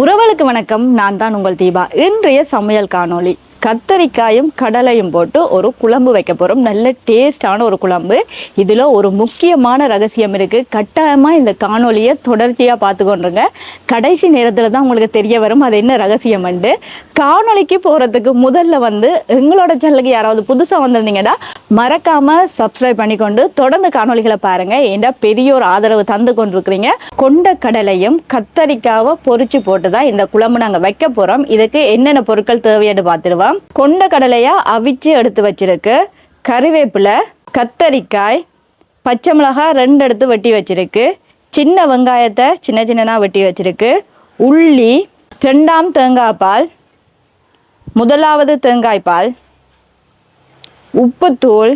உறவுகளுக்கு வணக்கம். நான் தான் உங்கள் தீபா. இன்றைய சமையல் காணொளி. கத்தரிக்காயும் கடலையும் போட்டு ஒரு குழம்பு வைக்க போகிறோம் நல்ல டேஸ்டான ஒரு குழம்பு. இதில் ஒரு முக்கியமான ரகசியம் இருக்குது கட்டாயமாக இந்த காணொலியை தொடர்ச்சியாக பார்த்துக்கொண்டுருங்க கடைசி நேரத்தில் தான் உங்களுக்கு தெரிய வரும் அது என்ன ரகசியம்ண்டு காணொளிக்கு போகிறதுக்கு முதல்ல வந்து எங்களோட சேனலுக்கு யாராவது புதுசாக வந்திருந்தீங்கன்னா மறக்காமல் சப்ஸ்கிரைப் பண்ணிக்கொண்டு தொடர்ந்து காணொளிகளை பாருங்கள் ஏன்டா பெரிய ஒரு ஆதரவு தந்து கொண்டிருக்கிறீங்க. கொண்ட கடலையும் கத்தரிக்காவை பொறிச்சு போட்டு தான் இந்த குழம்பு நாங்கள் வைக்க போகிறோம் இதுக்கு என்னென்ன பொருட்கள் தேவைன்னு பார்த்துருவோம் கொண்ட கடலையா அவிச்சு எடுத்து வச்சிருக்கு. கறிவேப்பிலை கத்தரிக்காய் பச்சை மிளகாய் ரெண்டு எடுத்து வெட்டி வச்சிருக்கு. சின்ன வெங்காயத்தை சின்ன சின்னதாக வெட்டி வச்சிருக்கு. உள்ளி ரெண்டாம் தேங்காய் பால் முதலாவது தேங்காய் பால் உப்புத்தூள்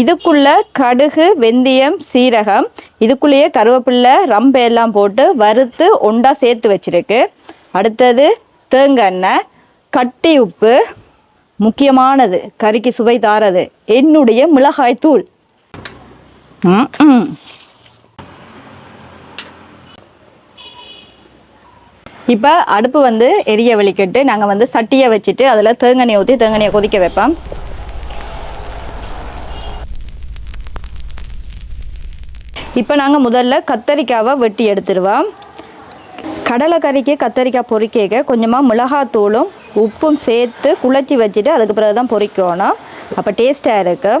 இதுக்குள்ள கடுகு வெந்தயம் சீரகம் இதுக்குள்ளேயே கருவேப்பிலை ரம்பை எல்லாம் போட்டு வறுத்து ஒண்டா சேர்த்து வச்சிருக்கு. அடுத்தது தேங்காய் எண்ணெய். கட்டி உப்பு முக்கியமானது கறிக்கு சுவை தாரது. என்னுடைய மிளகாய் தூள். இப்போ அடுப்பு வந்து எரிய வலிக்கிட்டு நாங்கள் வந்து சட்டியை வச்சுட்டு அதில் தேங்காய் ஊற்றி தேங்காய் கொதிக்க வைப்போம். இப்போ நாங்கள் முதல்ல கத்தரிக்காவை வெட்டி எடுத்துருவோம். கடலைக்கறிக்கு கத்தரிக்காய் பொறிக்க கொஞ்சமாக மிளகாத்தூளும் உப்பும் சேர்த்து குழச்சி வச்சுட்டு அதுக்கு பிறகு தான் பொறிக்கணும். அப்போ டேஸ்ட்டாக இருக்கு.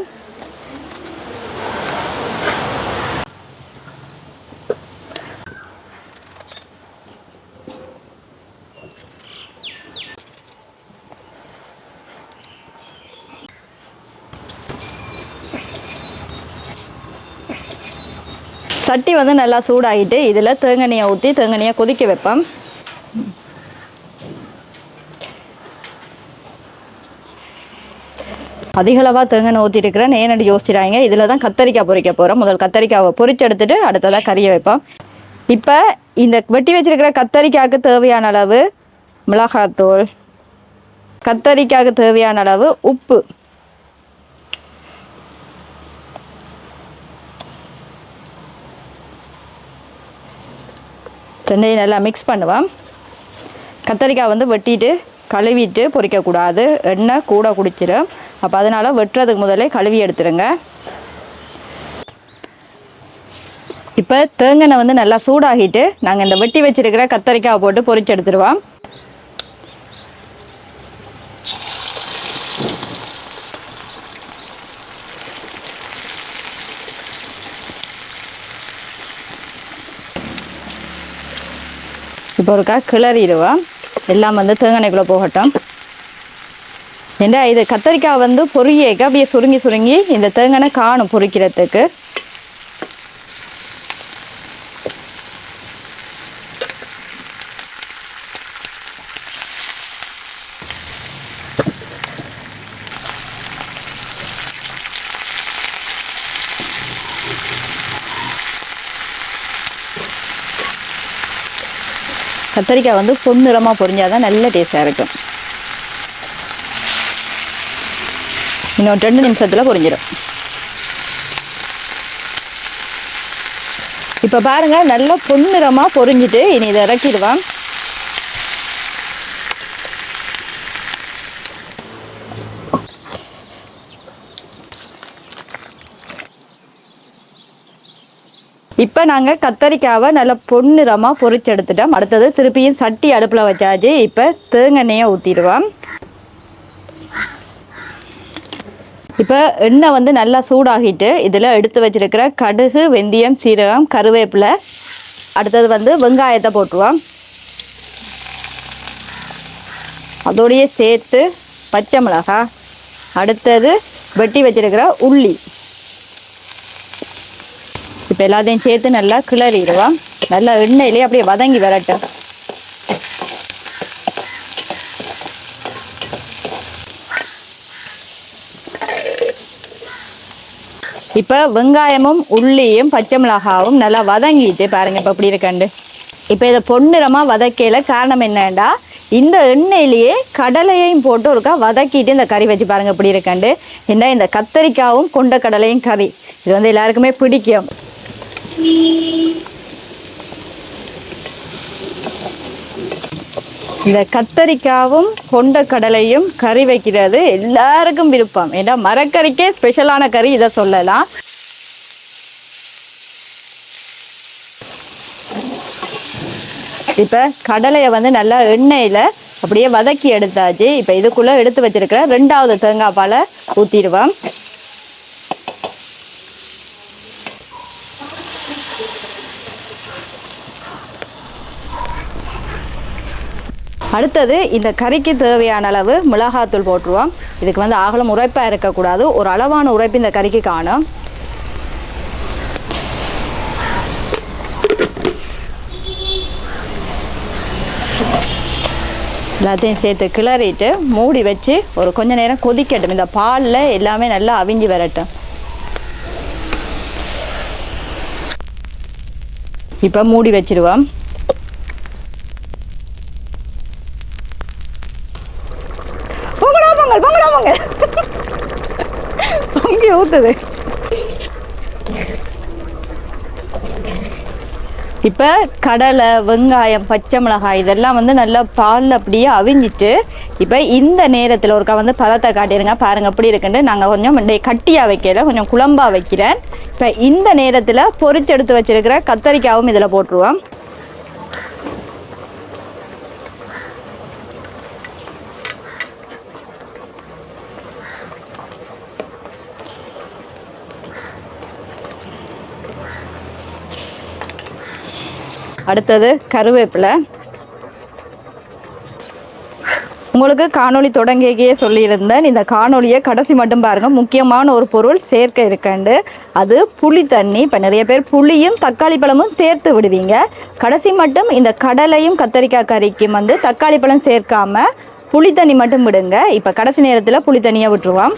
சட்டி வந்து நல்லா சூடாகிட்டு இதில் தேங்காய் ஊற்றி தேங்காய் கொதிக்க வைப்பேன் அதிகளவாக தேங்காய் ஊற்றிருக்கிறேன் ஏன்னு யோசிச்சிடாங்க இதில் தான் கத்தரிக்காய் பொரிக்க போகிறோம் முதல் கத்தரிக்காவை பொரிச்சு எடுத்துட்டு அடுத்ததாக கறியை வைப்போம். இப்போ இந்த வெட்டி வச்சிருக்கிற கத்தரிக்காய்க்கு தேவையான அளவு மிளகாத்தூள் கத்தரிக்காய்க்கு தேவையான அளவு உப்பு. ரெண்டையும் நல்லா மிக்ஸ் பண்ணுவோம். கத்தரிக்காய் வந்து வெட்டிட்டு கழுவிட்டு பொரிக்கக்கூடாது எண்ணெய் கூட குடிச்சிடும் அப்போ அதனால் வெட்டுறதுக்கு முதலே கழுவி எடுத்துருங்க. இப்போ தேங்காய் வந்து நல்லா சூடாகிட்டு நாங்கள் இந்த வெட்டி வச்சிருக்கிற கத்தரிக்காய் போட்டு பொறிச்சு எடுத்துருவோம். இப்போ ஒருக்கா கிளறிடுவோம். எல்லாம் வந்து தேங்காய்க்குள்ளே போகட்டும். ஏண்டா இது கத்தரிக்காய் வந்து பொரியேக்க அப்படியே சுருங்கி சுருங்கி இந்த தேங்காய் காணும் பொரிக்கிறதுக்கு கத்தரிக்காய் வந்து பொன்னிறமாக பொரிஞ்சாதான் நல்ல டேஸ்டாக இருக்கும். இன்னும் ரெண்டு நிமிஷத்தில் பொரிஞ்சிடும் இப்போ பாருங்க நல்லா பொன்னிறமாக பொரிஞ்சிட்டு இனி இதை இறக்கிடுவான் இப்போ நாங்கள் கத்தரிக்காவை நல்லா பொன்னிறமாக பொறிச்சு எடுத்துட்டோம். அடுத்தது திருப்பியும் சட்டி அடுப்பில் வச்சாச்சு. இப்போ தேங்காய் ஊற்றிடுவோம் இப்போ எண்ணெய் வந்து நல்லா சூடாகிட்டு இதில் எடுத்து வச்சிருக்கிற கடுகு வெந்தயம் சீரகம் கருவேப்பிலை அடுத்தது வந்து வெங்காயத்தை போட்டுருவோம். அதோடையே சேர்த்து பச்சை மிளகாய் அடுத்தது வெட்டி வச்சிருக்கிற உள்ளி. இப்போ எல்லாத்தையும் சேர்த்து நல்லா கிளறிடுவா. நல்லா எண்ணெயிலே அப்படியே வதங்கி வரட்டும். இப்போ வெங்காயமும் உள்ளியும் பச்சை மிளகாவும் நல்லா வதங்கிட்டு பாருங்க இப்போ இப்படி இருக்கண்டு. இப்போ இதை பொன்னிறமாக வதக்கையில காரணம் என்னண்டா? இந்த எண்ணெயிலேயே கடலையையும் போட்டு ஒருக்கா வதக்கிட்டு இந்த கறி வச்சு பாருங்க இப்படி இருக்கண்டு. என்ன இந்த கத்தரிக்காவும் கொண்ட கடலையும் கறி. இது வந்து எல்லாருக்குமே பிடிக்கும். இந்த கத்தரிக்காவும் கொண்ட கடலையும் கறி வைக்கிறது எல்லாருக்கும் விருப்பம். ஏன்னா மரக்கறிக்கே ஸ்பெஷலான கறி இதை சொல்லலாம். இப்போ கடலையை வந்து நல்லா எண்ணெயில் அப்படியே வதக்கி எடுத்தாச்சு. இப்போ இதுக்குள்ளே எடுத்து வச்சிருக்கிற ரெண்டாவது தேங்காய் பாலை ஊற்றிடுவோம் அடுத்தது இந்த கறிக்கு தேவையான அளவு மிளகாத்தூள் போட்டுருவோம். இதுக்கு வந்து ஆகலம் உரைப்பாக இருக்கக்கூடாது. ஒரு அளவான உரைப்பு இந்த கறிக்கு காணும். எல்லாத்தையும் சேர்த்து கிளறிட்டு மூடி வச்சு ஒரு கொஞ்ச நேரம் கொதிக்கட்டும். இந்த பாலில் எல்லாமே நல்லா அவிஞ்சு வரட்டும். இப்போ மூடி வச்சிருவோம். பொங்கி இப்போ கடலை வெங்காயம் பச்சை மிளகாய் இதெல்லாம் வந்து நல்லா பாலில் அப்படியே அவிஞ்சிட்டு இப்போ இந்த நேரத்தில் ஒருக்கா வந்து பதத்தை காட்டிடுங்க. பாருங்கள் எப்படி இருக்குன்னு. நாங்கள் கொஞ்சம் இந்த கட்டியாக வைக்கல கொஞ்சம் குழம்பாக வைக்கிறேன். இப்போ இந்த நேரத்தில் பொறிச்செடுத்து வச்சுருக்கிற கத்தரிக்காவும் இதில் போட்டுருவோம். அடுத்தது கருவேப்பிலை. உங்களுக்கு காணொளி தொடங்கியே சொல்லியிருந்தேன். இந்த காணொளியை கடைசி மட்டும் பாருங்க. முக்கியமான ஒரு பொருள் சேர்க்க இருக்கண்டு. அது புளி தண்ணி. இப்போ நிறைய பேர் புளியும் தக்காளி பழமும் சேர்த்து விடுவீங்க. கடைசி மட்டும் இந்த கடலையும் கத்தரிக்காய் கறிக்கும் வந்து தக்காளி பழம் சேர்க்காமல் புளி தண்ணி மட்டும் விடுங்க. இப்போ கடைசி நேரத்தில் புளி தண்ணியை விட்டுருவோம்.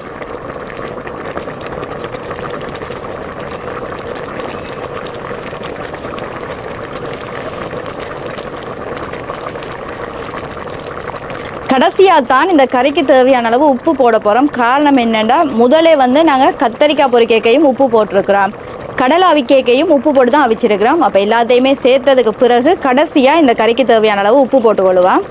கடைசியாக தான் இந்த கறிக்கு தேவையான அளவு உப்பு போட போகிறோம் காரணம் என்னென்னா முதலே வந்து நாங்கள் கத்தரிக்காய் பொரிக்கையும் உப்பு போட்டிருக்கிறோம். கடலை அவிக்கையும் உப்பு போட்டு தான் அவிச்சிருக்கிறோம். அப்போ எல்லாத்தையுமே சேர்த்ததுக்கு பிறகு கடைசியாக இந்த கறிக்கு தேவையான அளவு உப்பு போட்டுக்கொள்ளுவோம்.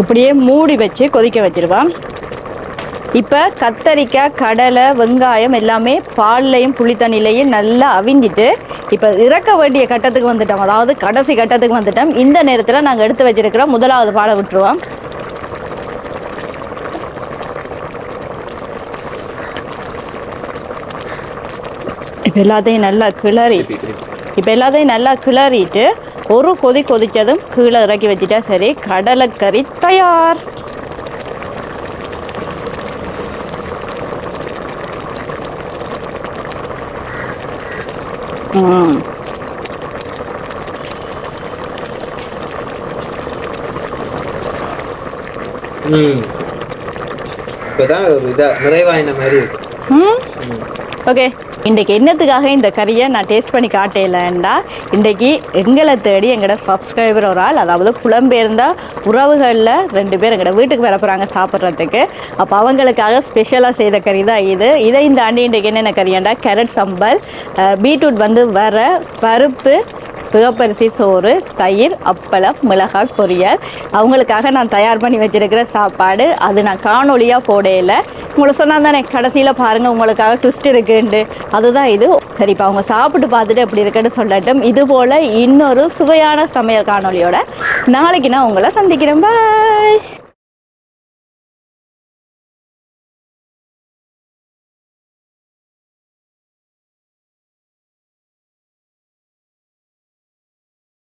இப்படியே மூடி வச்சு கொதிக்க வச்சிருவான் இப்போ கத்தரிக்காய் கடலை வெங்காயம் எல்லாமே பால்லையும் புளித்தண்ணிலையும் நல்லா அவிஞ்சிட்டு இப்போ இறக்க வேண்டிய கட்டத்துக்கு வந்துட்டோம். அதாவது கடைசி கட்டத்துக்கு வந்துட்டோம். இந்த நேரத்தில் நாங்கள் எடுத்து வச்சிருக்கிறோம் முதலாவது பாலை விட்டுருவோம் இப்போ எல்லாத்தையும் நல்லா கிளறி இப்போ எல்லாத்தையும் நல்லா கிளறிட்டு ஒரு கொதி கொதிச்சதும் கீழே இறக்கி வச்சுட்டா சரி. கடலைக்கறி தயார். ம். இப்போதான் ஒரு இதா நிறைவாயின மாதிரி இருக்கு? ம். ஓகே. இன்றைக்கு என்னத்துக்காக இந்த கறியை நான் டேஸ்ட் பண்ணி காட்டலண்டா இன்றைக்கு எங்களை தேடி எங்களோட சப்ஸ்கிரைபர் ஒரு ஆள் அதாவது புலம்பெயர்ந்த உறவுகளில் ரெண்டு பேர் எங்களோட வீட்டுக்கு வர போகிறாங்க சாப்பிட்றதுக்கு. அப்போ அவங்களுக்காக ஸ்பெஷலாக செய்த கறி தான் இது. இதை இந்த ஆண்டு இன்றைக்கு என்னென்ன கறியாண்டா? கேரட் சம்பல் பீட்ரூட் வந்து வர பருப்பு சிவப்பரிசி சோறு தயிர் அப்பளம் மிளகாய் பொரியல். அவங்களுக்காக நான் தயார் பண்ணி வச்சிருக்கிற சாப்பாடு. அது நான் காணொலியாக போடையில். உங்களை சொன்னால் தானே கடைசியில் பாருங்கள் உங்களுக்காக ட்விஸ்ட் இருக்குன்ட்டு. அதுதான் இது. சரி இப்போ அவங்க சாப்பிட்டு பார்த்துட்டு எப்படி இருக்குன்னு சொல்லட்டும். இது போல் இன்னொரு சுவையான சமையல் காணொலியோட நாளைக்கு நான் உங்களை சந்திக்கிறேன். பாய்